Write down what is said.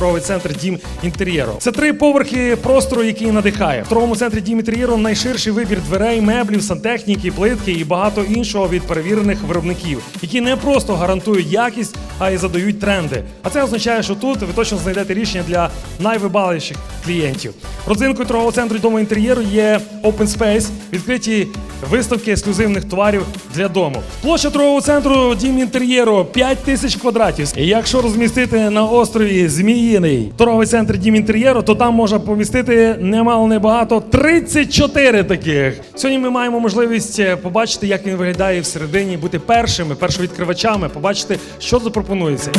торговий центр Дім інтер'єру. Це три поверхи простору, який надихає. В торговому центрі Дім інтер'єру найширший вибір дверей, меблів, сантехніки, плитки і багато іншого від перевірених виробників, які не просто гарантують якість, а й задають тренди. А це означає, що тут ви точно знайдете рішення для найвибаливіших клієнтів. Родзинкою торгового центру дому інтер'єру є Open Space, відкриті виставки ексклюзивних товарів для дому. Площа торгового центру дім інтер'єру 5 тисяч квадратів. І якщо розмістити на острові Зміїний торговий центр дім інтер'єру, то там можна помістити немало небагато 34 таких. Сьогодні ми маємо можливість е, побачити, як він виглядає всередині, бути першими, першовідкривачами, побачити, що запропонується.